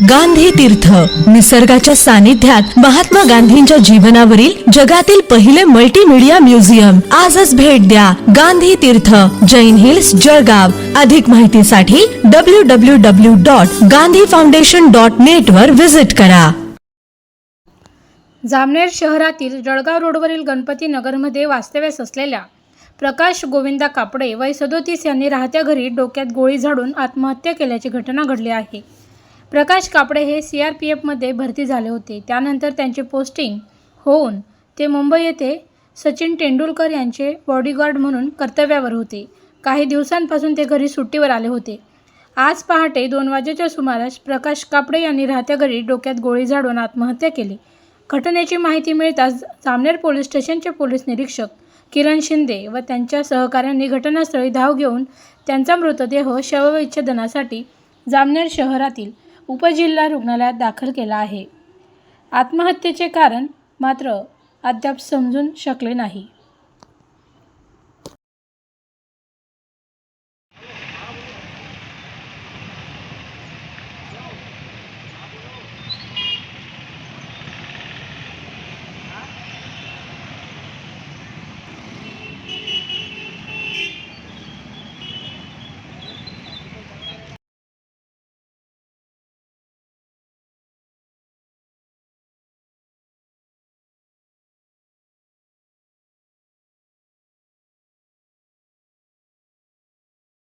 गांधी तीर्थ. निसर्गाच्या सानिध्यात महात्मा गांधींच्या जीवनावरील जगातील पहिले मल्टीमीडिया म्युझियम आजच भेट द्या गांधी तीर्थ. जैन हिल्स जळगाव. अधिक माहितीसाठी W W W dot Gandhi foundation dot net वर व्हिजिट करा. जामनेर शहरातील जळगाव रोडवरील गणपती नगरमध्ये वास्तव्यास असलेल्या प्रकाश गोविंदा कापडे वय सदोतीस यांनी राहत्या घरी डोक्यात गोळी झाडून आत्महत्या केल्याची घटना घडली आहे. प्रकाश कापडे हे सी आर पी एफमध्ये भरती झाले होते. त्यानंतर त्यांचे पोस्टिंग होऊन ते मुंबई येथे सचिन तेंडुलकर यांचे बॉडीगार्ड म्हणून कर्तव्यावर होते. काही दिवसांपासून ते घरी सुट्टीवर आले होते. आज पहाटे दोन वाजेच्या सुमारास प्रकाश कापडे यांनी राहत्या घरी डोक्यात गोळी झाडून आत्महत्या केली. घटनेची माहिती मिळताच जामनेर पोलीस स्टेशनचे पोलीस निरीक्षक किरण शिंदे व त्यांच्या सहकाऱ्यांनी घटनास्थळी धाव घेऊन त्यांचा मृतदेह शवविच्छेदनासाठी जामनेर शहरातील उपजिल्हा रुग्णालयात दाखल केला आहे. आत्महत्येचे कारण मात्र अद्याप समजून शकले नाही.